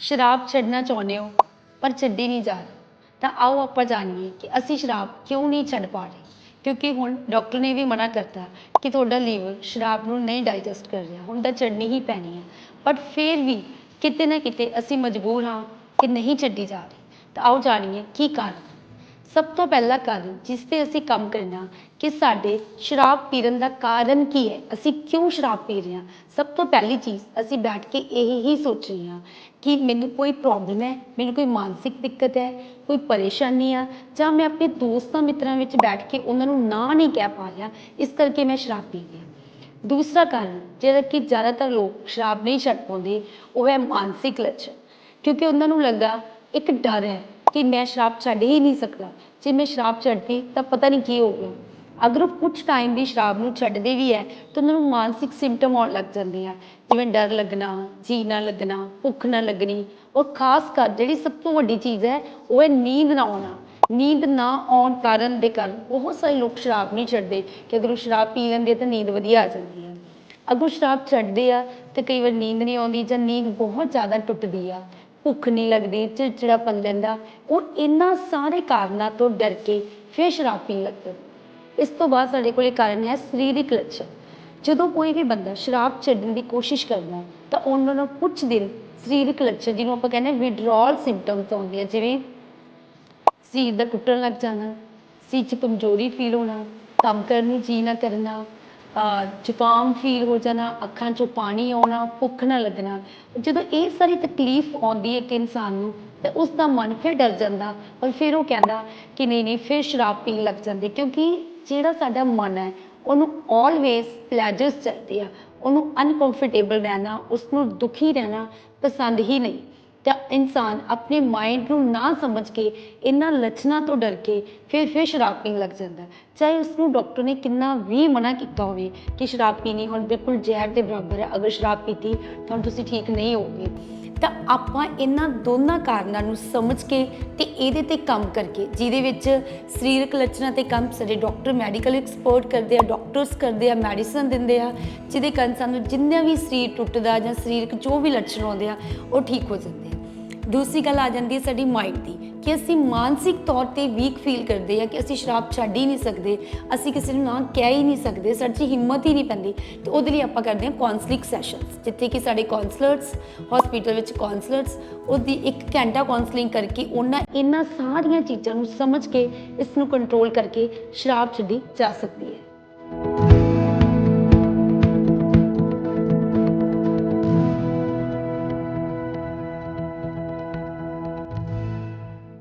ਸ਼ਰਾਬ ਛੱਡਣਾ ਚਾਹੁੰਦੇ ਹੋ, ਪਰ ਛੱਡੀ ਨਹੀਂ ਜਾ ਰਹੀ, ਤਾਂ ਆਓ ਆਪਾਂ ਜਾਣੀਏ ਕਿ ਅਸੀਂ ਸ਼ਰਾਬ ਕਿਉਂ ਨਹੀਂ ਛੱਡ ਪਾ ਰਹੇ? ਕਿਉਂਕਿ ਹੁਣ ਡਾਕਟਰ ਨੇ ਵੀ ਮਨਾ ਕਰਤਾ ਕਿ ਤੁਹਾਡਾ ਲੀਵਰ ਸ਼ਰਾਬ ਨੂੰ ਨਹੀਂ ਡਾਈਜੈਸਟ ਕਰ ਰਿਹਾ, ਹੁਣ ਤਾਂ ਛੱਡਣੀ ਹੀ ਪੈਣੀ ਹੈ। ਬਟ ਫਿਰ ਵੀ ਕਿਤੇ ਨਾ ਕਿਤੇ ਅਸੀਂ ਮਜਬੂਰ ਹਾਂ ਕਿ ਨਹੀਂ ਛੱਡੀ ਜਾ ਰਹੀ, ਤਾਂ ਆਓ ਜਾਣੀਏ ਕੀ ਕਾਰਨ ਸਭ ਤੋਂ ਪਹਿਲਾ ਕਾਰਨ ਜਿਸ ਤੇ ਅਸੀਂ ਕੰਮ ਕਰਨਾ ਕਿ ਸਾਡੇ ਸ਼ਰਾਬ ਪੀਣ ਦਾ ਕਾਰਨ ਕੀ ਹੈ? ਅਸੀਂ ਕਿਉਂ ਸ਼ਰਾਬ ਪੀ ਰਹੇ ਹਾਂ? ਸਭ ਤੋਂ ਪਹਿਲੀ ਚੀਜ਼ ਅਸੀਂ ਬੈਠ ਕੇ ਇਹ ਹੀ ਸੋਚ ਰਹੇ ਹਾਂ ਕਿ ਮੈਨੂੰ ਕੋਈ ਪ੍ਰੋਬਲਮ ਹੈ, ਮੈਨੂੰ ਕੋਈ ਮਾਨਸਿਕ ਦਿੱਕਤ ਹੈ, ਕੋਈ ਪਰੇਸ਼ਾਨੀ ਆ, ਜਾਂ ਮੈਂ ਆਪਣੇ ਦੋਸਤਾਂ ਮਿੱਤਰਾਂ ਵਿੱਚ ਬੈਠ ਕੇ ਉਹਨਾਂ ਨੂੰ ਨਾ ਨਹੀਂ ਕਹਿ ਪਾ ਰਿਹਾ, ਇਸ ਕਰਕੇ ਮੈਂ ਸ਼ਰਾਬ ਪੀ ਰਿਹਾ ਦੂਸਰਾ ਕਾਰਨ ਜਿਹੜਾ ਕਿ ਜ਼ਿਆਦਾਤਰ ਲੋਕ ਸ਼ਰਾਬ ਨਹੀਂ ਛੱਡ ਪਾਉਂਦੇ, ਉਹ ਹੈ ਮਾਨਸਿਕ ਲੱਛਣ, ਕਿਉਂਕਿ ਉਹਨਾਂ ਨੂੰ ਲੱਗਾ ਇੱਕ ਡਰ ਹੈ ਕਿ ਮੈਂ ਸ਼ਰਾਬ ਛੱਡ ਹੀ ਨਹੀਂ ਸਕਦਾ। ਜੇ ਮੈਂ ਸ਼ਰਾਬ ਛੱਡਦੀ, ਤਾਂ ਪਤਾ ਨਹੀਂ ਕੀ ਹੋਊਗਾ ਅਗਰ ਉਹ ਕੁਛ ਟਾਈਮ ਵੀ ਸ਼ਰਾਬ ਨੂੰ ਛੱਡਦੇ ਵੀ ਹੈ, ਤਾਂ ਉਹਨਾਂ ਨੂੰ ਮਾਨਸਿਕ ਸਿੰਮਟਮ ਆਉਣ ਲੱਗ ਜਾਂਦੇ ਆ। ਜਿਵੇਂ ਡਰ ਲੱਗਣਾ, ਜੀ ਨਾ ਲੱਗਣਾ, ਭੁੱਖ ਨਾ ਲੱਗਣੀ। ਔਰ ਖਾਸ ਕਰ ਜਿਹੜੀ ਸਭ ਤੋਂ ਵੱਡੀ ਚੀਜ਼ ਹੈ, ਉਹ ਹੈ ਨੀਂਦ ਨਾ ਆਉਣਾ। ਨੀਂਦ ਨਾ ਆਉਣ ਕਾਰਨ ਦੇ ਕਾਰਨ ਬਹੁਤ ਸਾਰੇ ਲੋਕ ਸ਼ਰਾਬ ਨਹੀਂ ਛੱਡਦੇ। ਕਿ ਅਗਰ ਉਹ ਸ਼ਰਾਬ ਪੀ ਲੈਂਦੇ ਤਾਂ ਨੀਂਦ ਵਧੀਆ ਆ ਜਾਂਦੀ ਹੈ ਅਗਰ ਸ਼ਰਾਬ ਛੱਡਦੇ ਆ, ਤੇ ਕਈ ਵਾਰ ਨੀਂਦ ਨਹੀਂ ਆਉਂਦੀ ਜਾਂ ਨੀਂਦ ਬਹੁਤ ਜ਼ਿਆਦਾ ਟੁੱਟਦੀ ਆ। ਭੁੱਖ ਨਹੀਂ ਲੱਗਦੀ ਚਿੜਚਿੜਾਪਨ ਰਹਿੰਦਾ ਉਹ ਇਹਨਾਂ ਸਾਰੇ ਕਾਰਨਾਂ ਤੋਂ ਡਰ ਕੇ ਫਿਰ ਸ਼ਰਾਬ ਪੀਣ ਲੱਗਦਾ ਇਸ ਤੋਂ ਬਾਅਦ ਸਾਡੇ ਕੋਲ ਕਾਰਨ ਹੈ ਸਰੀਰਕ ਲੱਛਣ। ਜਦੋਂ ਕੋਈ ਵੀ ਬੰਦਾ ਸ਼ਰਾਬ ਛੱਡਣ ਦੀ ਕੋਸ਼ਿਸ਼ ਕਰਦਾ, ਤਾਂ ਉਹਨਾਂ ਨੂੰ ਕੁਝ ਦਿਨ ਸਰੀਰਕ ਲੱਛਣ, ਜਿਹਨੂੰ ਆਪਾਂ ਕਹਿੰਦੇ ਵਿਡਰਾਲ ਸਿੰਪਟਮਸ ਆਉਂਦੇ ਆ ਜਿਵੇਂ ਸਰੀਰ ਦਾ ਟੁੱਟਣ ਲੱਗ ਜਾਣਾ ਸਰੀਰ 'ਚ ਕਮਜ਼ੋਰੀ ਫੀਲ ਹੋਣਾ, ਕੰਮ ਕਰਨ ਨੂੰ ਜੀ ਨਾ ਕਰਨਾ ਜ਼ੁਕਾਮ ਫੀਲ ਹੋ ਜਾਣਾ, ਅੱਖਾਂ 'ਚੋਂ ਪਾਣੀ ਆਉਣਾ, ਭੁੱਖ ਨਾ ਲੱਗਣਾ। ਜਦੋਂ ਇਹ ਸਾਰੀ ਤਕਲੀਫ ਆਉਂਦੀ ਹੈ ਇੱਕ ਇਨਸਾਨ ਨੂੰ, ਤੇ ਉਸ ਦਾ ਮਨ ਫਿਰ ਡਰ ਜਾਂਦਾ। ਔਰ ਫਿਰ ਉਹ ਕਹਿੰਦਾ ਕਿ ਨਹੀਂ ਨਹੀਂ, ਫਿਰ ਸ਼ਰਾਬ ਪੀਣ ਲੱਗ ਜਾਂਦੇ। ਕਿਉਂਕਿ ਜਿਹੜਾ ਸਾਡਾ ਮਨ ਹੈ, ਉਹਨੂੰ ਆਲਵੇਸ ਪਲੇਜਰਸ ਚਾਹੀਦੇ ਆ। ਉਹਨੂੰ ਅਨਕੰਫਰਟੇਬਲ ਰਹਿਣਾ ਉਸ ਨੂੰ ਦੁਖੀ ਰਹਿਣਾ ਪਸੰਦ ਹੀ ਨਹੀਂ। ਤਾਂ ਇਨਸਾਨ ਆਪਣੇ ਮਾਇੰਡ ਨੂੰ ਨਾ ਸਮਝ ਕੇ, ਇਹਨਾਂ ਲੱਛਣਾਂ ਤੋਂ ਡਰ ਕੇ ਫਿਰ ਫਿਰ ਸ਼ਰਾਬ ਪੀਣ ਲੱਗ ਜਾਂਦਾ ਚਾਹੇ ਉਸਨੂੰ ਡਾਕਟਰ ਨੇ ਕਿੰਨਾ ਵੀ ਮਨਾ ਕੀਤਾ ਹੋਵੇ ਕਿ ਸ਼ਰਾਬ ਪੀਣੀ ਹੁਣ ਬਿਲਕੁਲ ਜ਼ਹਿਰ ਦੇ ਬਰਾਬਰ ਹੈ, ਅਗਰ ਸ਼ਰਾਬ ਪੀਤੀ ਤਾਂ ਤੁਸੀਂ ਠੀਕ ਨਹੀਂ ਹੋਵੋਗੇ। ਤਾਂ ਆਪਾਂ ਇਹਨਾਂ ਦੋਨਾਂ ਕਾਰਨਾਂ ਨੂੰ ਸਮਝ ਕੇ ਤੇ ਇਹਦੇ ਤੇ ਕੰਮ ਕਰਕੇ, ਜਿਹਦੇ ਵਿੱਚ ਸਰੀਰਕ ਲੱਛਣਾਂ ਤੇ ਕੰਮ ਸਾਡੇ ਡਾਕਟਰ ਮੈਡੀਕਲ ਐਕਸਪਰਟ ਕਰਦੇ ਆ ਡਾਕਟਰਸ ਕਰਦੇ ਆ ਮੈਡੀਸਨ ਦਿੰਦੇ ਆ, ਜਿਹਦੇ ਕਾਰਨ ਸਾਨੂੰ ਜਿੰਨੇ ਵੀ ਸਰੀਰ ਟੁੱਟਦਾ ਜਾਂ ਸਰੀਰਕ ਜੋ ਵੀ ਲੱਛਣ ਆਉਂਦੇ ਆ, ਉਹ ਠੀਕ ਹੋ ਜਾਂਦੇ ਆ। ਦੂਸਰੀ ਗੱਲ ਆ ਜਾਂਦੀ ਹੈ ਸਾਡੀ ਮਾਈਂਡ ਦੀ ਕਿ ਅਸੀਂ ਮਾਨਸਿਕ ਤੌਰ ਤੇ ਵੀਕ ਫੀਲ ਕਰਦੇ ਆ ਕਿ ਅਸੀਂ ਸ਼ਰਾਬ ਛੱਡ ਹੀ ਨਹੀਂ ਸਕਦੇ, ਅਸੀਂ ਕਿਸੇ ਨੂੰ ਨਾ ਕਹਿ ਹੀ ਨਹੀਂ ਸਕਦੇ, ਸਾਡੇ 'ਚ ਹਿੰਮਤ ਹੀ ਨਹੀਂ ਪੈਂਦੀ। ਤੇ ਉਹਦੇ ਲਈ ਆਪਾਂ ਕਰਦੇ ਹਾਂ ਕਾਉਂਸਲਿੰਗ ਸੈਸ਼ਨਸ ਜਿੱਥੇ ਕਿ ਸਾਡੇ ਕਾਉਂਸਲਰਸ ਹਸਪੀਟਲ ਵਿੱਚ ਕਾਉਂਸਲਰਸ ਉਹਦੀ ਇੱਕ ਘੰਟਾ ਕਾਉਂਸਲਿੰਗ ਕਰਕੇ ਉਹਨਾਂ ਇਹਨਾਂ ਸਾਰੀਆਂ ਚੀਜ਼ਾਂ ਨੂੰ ਸਮਝ ਕੇ, ਇਸ ਨੂੰ ਕੰਟਰੋਲ ਕਰਕੇ ਸ਼ਰਾਬ ਛੱਡੀ ਜਾ ਸਕਦੀ ਹੈ।